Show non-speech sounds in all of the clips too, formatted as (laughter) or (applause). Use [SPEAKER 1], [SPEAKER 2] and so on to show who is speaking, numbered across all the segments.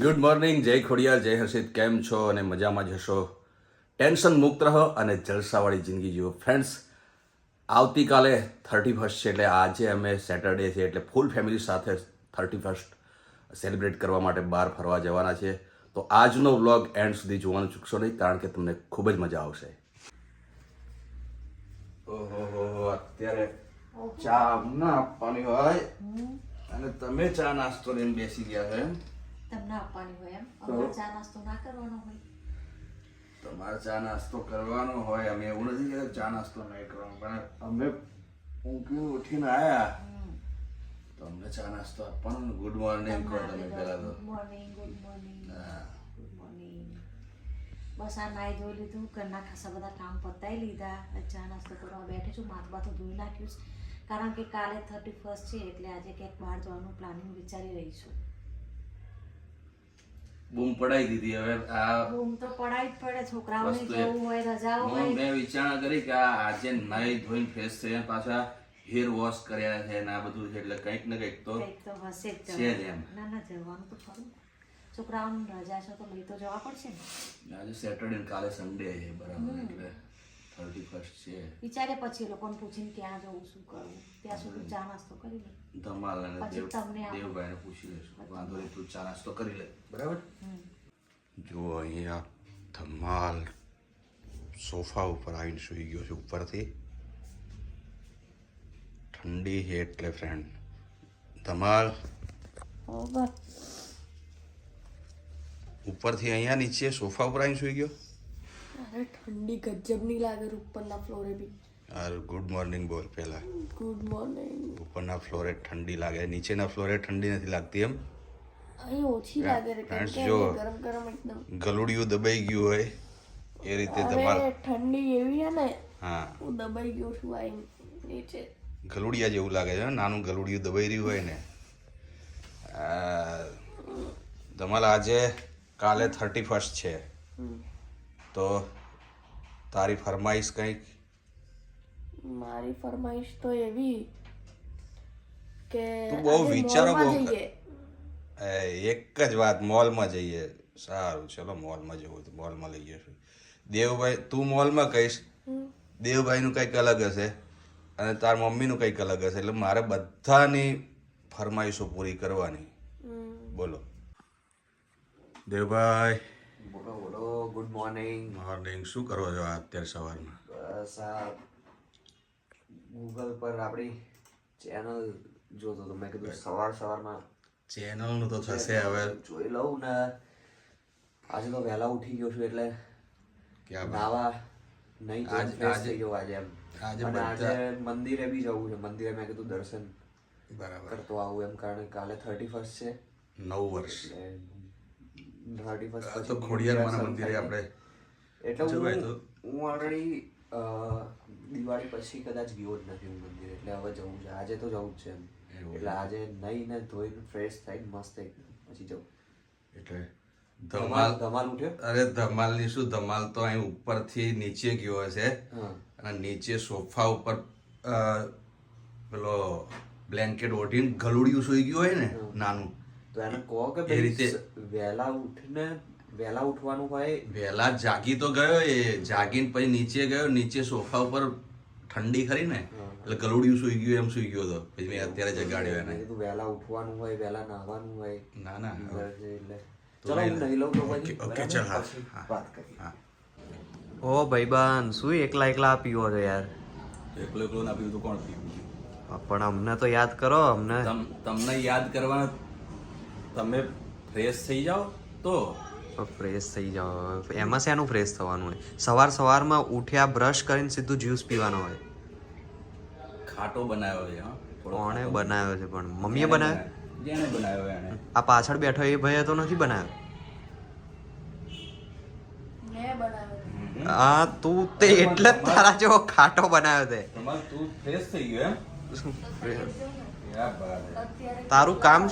[SPEAKER 1] Good morning જય ખોડિયાર, જય હર્ષિત. કેમ છો અને મજામાં જ હશો? ટેન્શન મુક્ત રહો અને જલસાવાળી જિંદગી જીવો. ફ્રેન્ડ્સ આવતીકાલે થર્ટી ફર્સ્ટ છે એટલે આજે અમે સેટરડે છે એટલે ફૂલ ફેમિલી સાથે થર્ટી ફર્સ્ટ સેલિબ્રેટ કરવા માટે બહાર ફરવા જવાના છે. તો આજનો વ્લોગ એન્ડ સુધી જોવાનું ચૂકશો નહીં, કારણ કે તમને ખૂબ જ મજા આવશે. ઓહો અત્યારે ચા ના આપવાની હોય. અને તમે ચા નાસ્તો લઈને બેસી ગયા છો એમ?
[SPEAKER 2] તમને આપવાની હોય એમ. અમારે ચા નાસ્તો ના કરવાનો હોય.
[SPEAKER 1] તમારે ચા નાસ્તો કરવાનો હોય. અમે એવું નથી કે ચા નાસ્તો નહીં કરવાનો પણ અમે ઊંઘી ઉઠીને આયા. તો અમને ચા નાસ્તો આપવાનો ગુડ મોર્નિંગ કહો તમે પહેલાં તો.
[SPEAKER 2] ગુડ મોર્નિંગ ગુડ મોર્નિંગ
[SPEAKER 1] હા.
[SPEAKER 2] બસ આ નાઈ ધોઈ લીધું ઘરના ખાસા બધા કામ પતાવી લીધા ચા નાસ્તો કરવા બેઠી છું માથું બાથું ધોઈ નાખ્યું છે. કારણ કે કાલે થર્ટી ફર્સ્ટ છે એટલે આજે ક્યાંક બહાર જવાનું પ્લાનિંગ વિચારી રહી છું
[SPEAKER 1] બૂમ પડાઈ દીધી હવે આ
[SPEAKER 2] બૂમ તો પડાઈ જ પડે છોકરાઓને જવું હોય રજાઓ હોય
[SPEAKER 1] મેં વિચારણા કરી કે આ આજે નાઈ ધોઈને ફ્રેશ થઈને પાછા હેર વોશ કર્યા છે ને આ બધું છે એટલે કંઈક ને કંઈક તો
[SPEAKER 2] કંઈક તો હશે જ
[SPEAKER 1] છે. એમ.
[SPEAKER 2] ના ના જવાનું તો ખરું છોકરાઓની રજા છે તો લઈ તો જવા પડશે ને?
[SPEAKER 1] આજે સેટરડે ને કાલે સન્ડે છે બરાબર એટલે થર્ટી ફર્સ્ટ છે.
[SPEAKER 2] વિચારે પછી એ લોકોને પૂછીને ક્યાં જવું શું કરવું? ત્યાં સુધી ચા નાસ્તો કરી લે.
[SPEAKER 1] ધમાલ અને
[SPEAKER 2] પછી
[SPEAKER 1] દેવ
[SPEAKER 2] તમને
[SPEAKER 1] દેવભાઈને પૂછી લઈશું. વાંધો નહીં તું ચા નાસ્તો કરી લે. બરાબર? જો અહીંયા ધમાલ સોફા ઉપર આવીને સૂઈ ગયો છે ઉપરથી. ઠંડી છે એટલે ફ્રેન્ડ ધમાલ. ઉપરથી અહીંયા નીચે સોફા ઉપર આવીને સૂઈ ગયો?
[SPEAKER 3] અરે ઠંડી ગજબની લાગે ઉપરના ફ્લોરે બી.
[SPEAKER 1] અરે ગુડ મોર્નિંગ બોલ પહેલા.
[SPEAKER 3] ગુડ મોર્નિંગ
[SPEAKER 1] ઉપરના ફ્લોરે ઠંડી લાગે નીચેના ફ્લોરે ઠંડી નથી લાગતી એમ?
[SPEAKER 3] અહીં ઓછી લાગે છે
[SPEAKER 1] જો.
[SPEAKER 3] ગરમ ગરમ એકદમ.
[SPEAKER 1] ગલુડિયું દબાઈ ગયું હોય એ રીતે
[SPEAKER 3] તમારે ઠંડી એવી છે ને
[SPEAKER 1] હા.
[SPEAKER 3] હું દબાઈ ગયો છું આ નીચે.
[SPEAKER 1] ગલુડિયા જેવું લાગે છે નાનું ગલુડિયું દબાઈ રહ્યું હોય ને. તમારા આજે કાલે થર્ટી ફર્સ્ટ છે તો તારી ફરમાઈશ કંઈક?
[SPEAKER 3] મારી ફરમાઈશ તો એવી કે
[SPEAKER 1] તું બહુ વિચારો બહુ એ, એક જ વાત મોલમાં જઈએ. સારું ચલો મોલમાં જવું તો મોલમાં લઈ જઈશું. દેવભાઈ તું મોલમાં કહીશ? દેવભાઈનું કંઈક અલગ હશે અને તાર મમ્મીનું કંઈક અલગ હશે. એટલે મારે બધાની ફરમાઈશો પૂરી કરવાની. બોલો. દેવભાઈ
[SPEAKER 4] બોલો બોલો ગુડ મોર્નિંગ
[SPEAKER 1] મોર્નિંગ શું કરો છો અત્યારે સવારમાં?
[SPEAKER 4] બસ આ ગૂગલ પર આપણી ચેનલ જોતો તો મેં કીધું સવાર સવારમાં
[SPEAKER 1] ચેનલનું તો થશે હવે.
[SPEAKER 4] જોઈ લઉં ને આજે તો વહેલા ઉઠી ગયો છું એટલે. નાવા નહીં
[SPEAKER 1] આજ-
[SPEAKER 4] ગયો આજે એમ.
[SPEAKER 1] આજે
[SPEAKER 4] આજે મંદિરે બી જવું છે. મંદિરે મેં કીધું દર્શન
[SPEAKER 1] બરાબર.
[SPEAKER 4] કરતો આવું એમ. કારણ કે કાલે થર્ટી ફર્સ્ટ છે.
[SPEAKER 1] નવ વર્ષ.
[SPEAKER 4] થર્ટી ફર્સ્ટ
[SPEAKER 1] પછી તો મંદિરે આપણે
[SPEAKER 4] એટલે હું. હું ઓલરેડી દિવાળી પછી કદાચ ગયો જ નથી હું મંદિરે. એટલે હવે જવું છે. આજે તો જવું જ છે એટલે આજે નહીં ને ધોઈને ફ્રેશ થઈને મસ્ત પછી જવું.
[SPEAKER 1] એટલે
[SPEAKER 4] ધમાલ
[SPEAKER 1] ધમાલ
[SPEAKER 4] ધમાલ ઉઠ્યો?
[SPEAKER 1] અરે ધમાલની શું? ધમાલ તો અહીં ઉપરથી નીચે ગયો હશે. અને નીચે સોફા ઉપર પેલો બ્લેન્કેટ ઓઢીને ગલુડિયું સૂઈ ગયું હોય ને નાનું.
[SPEAKER 4] તો એને કહો કે
[SPEAKER 1] એ રીતે-
[SPEAKER 4] વહેલા ઉઠને વહેલા ઉઠવાનું હોય
[SPEAKER 1] વહેલા જાગી તો ગયો એ જાગીને પછી નીચે ગયો નીચે સોફા ઉપર ઠંડી ખરી ને એટલે ગલુડિયું સુઈ ગયું એમ સુઈ ગયો તો. પછી મેં અત્યારે જગાડ્યો એને.
[SPEAKER 4] કીધું વહેલા ઉઠવાનું હોય વહેલા નાહવાનું હોય.
[SPEAKER 1] ના ના
[SPEAKER 4] એટલે. ચલો હું
[SPEAKER 1] નહીં
[SPEAKER 4] લઉં તો પછી.
[SPEAKER 1] ઓકે, ચલ હા,
[SPEAKER 4] વાત કરીએ.
[SPEAKER 1] હા.
[SPEAKER 5] ઓ ભાઈબાન શું એકલા એકલા પીવો છો યાર?
[SPEAKER 1] એકલો એકલો ના પીવું તો કોણ પીવું?
[SPEAKER 5] પણ અમને તો યાદ કરો અમને
[SPEAKER 1] તમ તમને યાદ કરવાના તમે ફ્રેશ થઈ જાઓ તો?
[SPEAKER 5] ફ્રેશ થઈ જાઓ. એમાં શેનું ફ્રેશ થવાનું હોય? સવાર સવારમાં ઉઠ્યા બ્રશ કરીને સીધું જ્યુસ પીવાનો હોય.
[SPEAKER 1] ખાટો બનાવ્યો છે હા?
[SPEAKER 5] કોણે બનાવ્યો છે પણ? મમ્મીએ બનાવ્યો?
[SPEAKER 1] જેણે બનાવ્યો એને?
[SPEAKER 5] આ પાછળ બેઠો એ ભાઈએ તો નથી બનાવ્યો?
[SPEAKER 3] મેં
[SPEAKER 5] આ તું તે એટલે જ તારા જેવો ખાટો બનાવ્યો તે.
[SPEAKER 1] તમારે તું ફ્રેશ થઈ ગયો એમ.
[SPEAKER 5] તારું કામ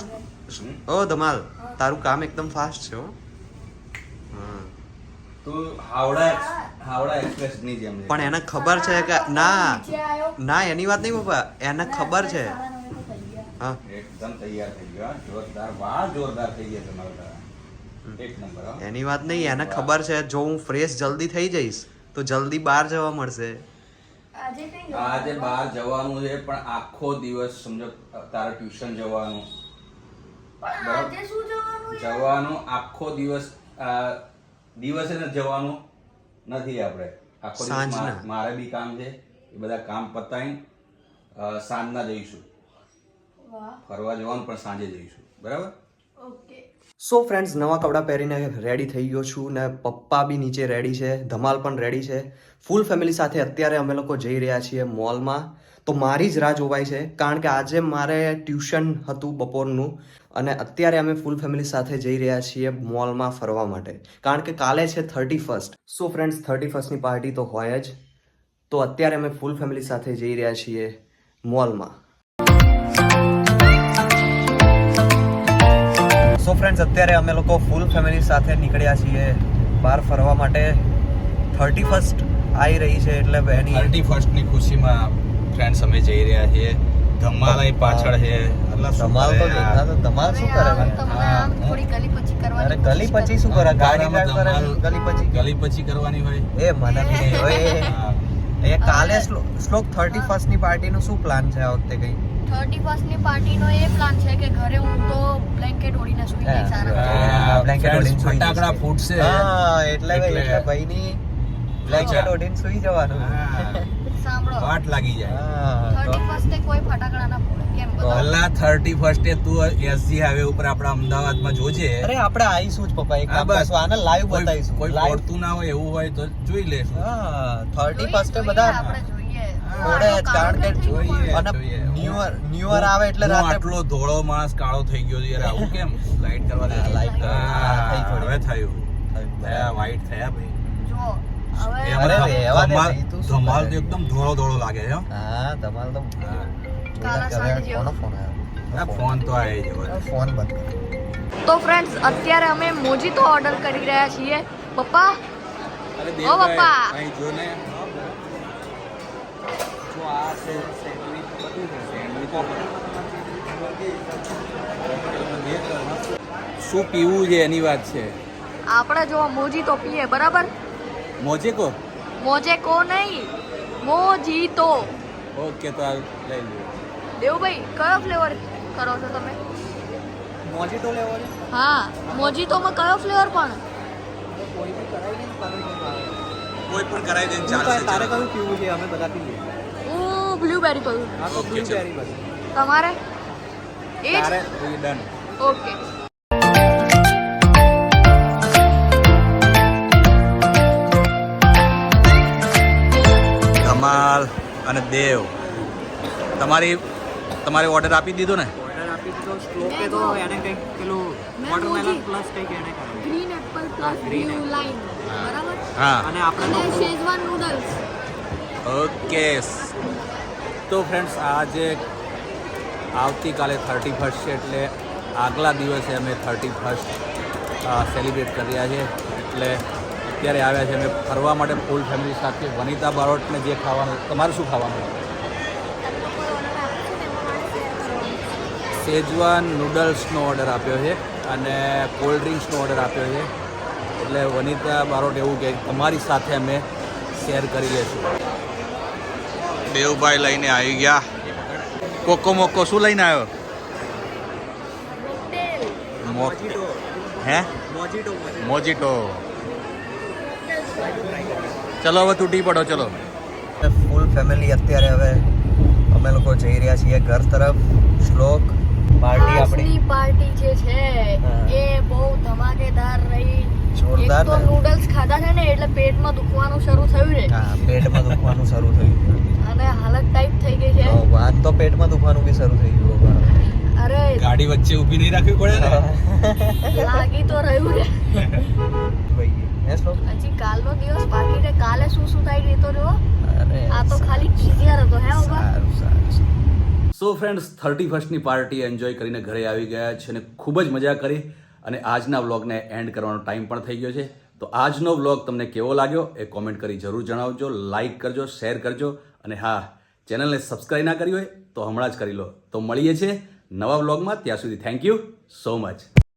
[SPEAKER 5] ઓ ધમાલ. તારું કામ એકદમ ફાસ્ટ છે હો. હા.
[SPEAKER 1] તું હાવડા હાવડા એક્સપ્રેસની જેમ
[SPEAKER 5] પણ એને ખબર છે કે ના ના એની વાત નહીં પપ્પા. એને ખબર છે.
[SPEAKER 3] સાડા નવે તો થઈ ગયા.
[SPEAKER 5] હા.
[SPEAKER 1] એકદમ તૈયાર થઈ ગયો જોરદાર વાહ જોરદાર થઈ ગયા તમારા તારા. એક નંબર હા.
[SPEAKER 5] એની વાત નહીં એને ખબર છે જો હું ફ્રેશ જલ્દી થઈ જઈશ તો જલ્દી બહાર જવા મળશે.
[SPEAKER 3] આજે કઈ
[SPEAKER 1] આજે બહાર જવાનું છે પણ આખો દિવસ સમજો તારે ટ્યુશન જવાનું.
[SPEAKER 3] પણ આજે શું જવાનું
[SPEAKER 1] જવાનું આખો દિવસ દિવસે ને જવાનું નથી આપણે. આખો દિવસ મારે- મારે બી કામ છે એ બધા કામ પતાવીને સાંજના જઈશું. ફરવા જવાનું પણ સાંજે જઈશું. બરાબર?
[SPEAKER 3] ઓકે.
[SPEAKER 5] સો ફ્રેન્ડ્સ નવા કપડાં પહેરીને રેડી થઈ ગયો છું ને પપ્પા બી નીચે રેડી છે, ધમાલ પણ રેડી છે. ફૂલ ફેમિલી સાથે અત્યારે અમે લોકો જઈ રહ્યા છીએ મોલમાં તો મારી જ રાહ જોવાય છે, કારણ કે આજે મારે ટ્યુશન હતું બપોરનું અને અત્યારે અમે ફૂલ ફેમિલી સાથે જઈ રહ્યા છીએ મોલમાં ફરવા માટે. કારણ કે કાલે છે thirty first so friends thirty ફર્સ્ટની party તો હોય જ. તો અત્યારે અમે ફૂલ ફેમિલી સાથે જઈ રહ્યા છીએ મોલમાં ફ્રેન્ડ્સ અત્યારે અમે લોકો ફૂલ ફેમિલી સાથે નીકળ્યા છીએ. બહાર ફરવા માટે. થર્ટી ફર્સ્ટ આવી રહી છે એટલે એની
[SPEAKER 1] થર્ટી ફર્સ્ટની ખુશીમાં ફ્રેન્ડ્સ અમે જઈ રહ્યા છીએ. ધમાલ અહીં પાછળ છે.
[SPEAKER 5] ધમાલ તો દેખા તો ધમાલ શું કરે
[SPEAKER 3] આમ
[SPEAKER 5] ભાઈ?
[SPEAKER 3] તમને આમ થોડી ગલી પછી
[SPEAKER 5] અરે ગલી પછી શું કરે? ગાડી ડ્રાઈવ કરે ગલી પછી
[SPEAKER 1] ગલી પછી કરવાની હોય.
[SPEAKER 5] એ મને નહીં હોય. એ કાલે શ્લોક થર્ટી ફર્સ્ટની પાર્ટીનું શું પ્લાન છે આ વખતે કઈ?
[SPEAKER 3] થર્ટી ફર્સ્ટની પાર્ટી નો એ પ્લાન છે કે ઘરે હું તો બ્લેન્કેટ ઓઢીને સુઈ જઈશ આરામથી.
[SPEAKER 5] બ્લેન્કેટ ઓઢીને સુઈ
[SPEAKER 1] ફટાકડા ફૂટશે.
[SPEAKER 5] હા એટલે
[SPEAKER 1] એટલે-
[SPEAKER 5] ભાઈ ની બ્લેન્કેટ. ઓઢીને સુઈ જવાનું.
[SPEAKER 3] સાંભળો.
[SPEAKER 1] વાટ લાગી જાય.
[SPEAKER 3] થર્ટી ફર્સ્ટે કોઈ ફટાકડા ના?
[SPEAKER 1] પહેલા થર્ટી ફર્સ્ટે તું એસજી હાઈવે ઉપર આપણા અમદાવાદમાં જોજે.
[SPEAKER 5] અરે આપણે આવીશું જ પપ્પા. એક કામ
[SPEAKER 1] બસ.
[SPEAKER 5] કરશું. આને લાઈવ બતાવીશું.
[SPEAKER 1] કોઈ
[SPEAKER 5] લાઈવ
[SPEAKER 1] ના હોય એવું હોય તો જોઈ લેશું.
[SPEAKER 5] હા થર્ટી ફર્સ્ટે બધા કારણ કે
[SPEAKER 1] જોઈએ,
[SPEAKER 5] અને આવે એટલે રાતે
[SPEAKER 1] આટલો ધોળો માણસ કાળો થઈ ગયો છે યાર. આવું (laughs) કેમ? લાઈટ કરવા દે.
[SPEAKER 5] થઈ થોડી.
[SPEAKER 1] હવે થયું. થયા white થયા ભાઈ.
[SPEAKER 3] જો હવે
[SPEAKER 1] એમાં
[SPEAKER 5] અરે,
[SPEAKER 1] ધમ-
[SPEAKER 5] રહેવા દે
[SPEAKER 1] ધમાલ
[SPEAKER 5] તું
[SPEAKER 1] એકદમ ધોળો ધોળો લાગે છે હા.
[SPEAKER 5] તો ફોન
[SPEAKER 1] આ
[SPEAKER 5] આવ્યો
[SPEAKER 1] ફોન તો આવી જવા
[SPEAKER 5] ફોન બંધ
[SPEAKER 3] તો ફ્રેન્ડ્સ અત્યારે અમે મોજીતો ઓર્ડર કરી રહ્યા છીએ. પપ્પા?
[SPEAKER 1] અરે
[SPEAKER 3] ઓ પપ્પા.
[SPEAKER 1] અહીં જો ને. શું પીવું છે એની વાત છે?
[SPEAKER 3] આપણે જો મોજીતો પીએ બરાબર?
[SPEAKER 1] મોજે કો?
[SPEAKER 3] મોજે કો નહીં મોજીતો
[SPEAKER 1] ઓકે તો આ લઈ લો
[SPEAKER 3] દેવભાઈ કયો ફ્લેવર કરો છો તમે?
[SPEAKER 5] મોજીટો લેવો છે.
[SPEAKER 3] હા મોજીતોમાં કયો ફ્લેવર પણ?
[SPEAKER 1] કોઈ પણ કરાવી દે ચાલશે
[SPEAKER 5] તારે કયું પીવું છે? અમે બધા પીએ.
[SPEAKER 3] હું બ્લુબેરી પીવું
[SPEAKER 5] આ તો
[SPEAKER 1] Okay,
[SPEAKER 5] બ્લુબેરી
[SPEAKER 3] તમારે? એ જ?
[SPEAKER 1] તારે ડન
[SPEAKER 3] ઓકે
[SPEAKER 1] ધમાલ અને દેવ. તમારી તમારે ઓર્ડર આપી દીધો ને?
[SPEAKER 5] ઓર્ડર આપી દીધો શ્લોકે તો એને કંઈક પેલું
[SPEAKER 3] મેં
[SPEAKER 5] વોટરમેલન
[SPEAKER 3] મોજી.
[SPEAKER 5] પ્લસ કંઈક એને કર્યું.
[SPEAKER 3] Green apple plus
[SPEAKER 5] green
[SPEAKER 3] blue line બરાબર?
[SPEAKER 1] હા.
[SPEAKER 5] અને આપણે
[SPEAKER 3] અને શેઝવાન નૂડલ્સ
[SPEAKER 1] ઓકે તો ફ્રેન્ડ્સ આજે આવતીકાલે થર્ટી ફર્સ્ટ છે એટલે આગલા દિવસે અમે થર્ટી ફર્સ્ટ સેલિબ્રેટ કરી રહ્યા છીએ. એટલે અત્યારે આવ્યા છે અમે ફરવા માટે ફૂલ ફેમિલી સાથે. વનિતા બારોટને જે ખાવાનું, તમારે શું ખાવાનું? શેજવાન નૂડલ્સનો ઓર્ડર આપ્યો છે અને કોલ્ડ ડ્રિંક્સનો ઓર્ડર આપ્યો છે. એટલે વનિતા બારોટ એવું કે તમારી સાથે અમે શેર કરી લેશું દેવભાઈ લઈને આવી ગયા. કોકો મોકો શું લઈને આવ્યો?
[SPEAKER 5] મોજીટો
[SPEAKER 1] હે?
[SPEAKER 5] મોજીટો.
[SPEAKER 1] મોજીટો ચલો હવે તૂટી પડો ચલો.
[SPEAKER 5] ફૂલ ફેમિલી અત્યારે હવે અમે લોકો જઈ રહ્યા છીએ ઘર તરફ. શ્લોક પાર્ટી આપણી.
[SPEAKER 3] પાર્ટી જે છે એ બહુ ધમાકેદાર રહી.
[SPEAKER 5] જોરદાર
[SPEAKER 3] તો નૂડલ્સ ખાધા છે ને એટલે પેટમાં દુખવાનું શરૂ થયું છે.
[SPEAKER 5] હા પેટમાં દુખવાનું શરૂ થયું.
[SPEAKER 3] અને હાલત ટાઈટ થઈ ગઈ છે.
[SPEAKER 5] વાત તો પેટમાં દુખવાનું બી શરૂ થઈ ગયું
[SPEAKER 3] અરે
[SPEAKER 1] ગાડી વચ્ચે ઊભી નહીં રાખવી પડે ને?
[SPEAKER 3] લાગી તો રહ્યું છે.
[SPEAKER 5] ભાઈ હે શ્લોક
[SPEAKER 3] હજી કાલનો દિવસ બાકી છે. કાલે શું શું થાય એ રહ્યો
[SPEAKER 5] અરે
[SPEAKER 3] આ તો ખાલી હતો હે
[SPEAKER 5] સારું સારું
[SPEAKER 1] સો ફ્રેન્ડ્સ થર્ટી ફર્સ્ટની પાર્ટી એન્જોય કરીને ઘરે આવી ગયા છે અને ખૂબ જ મજા કરી. અને આજના વ્લોગને એન્ડ કરવાનો ટાઈમ પણ થઈ ગયો છે. તો આજનો વ્લોગ તમને કેવો લાગ્યો એ કોમેન્ટ કરી જરૂર જણાવજો લાઇક કરજો, શેર કરજો અને હા, ચેનલને સબસ્ક્રાઈબ ના કરી હોય તો હમણાં જ કરી લો. તો મળીએ છીએ નવા વ્લોગમાં. ત્યાં સુધી થેન્ક યુ સો મચ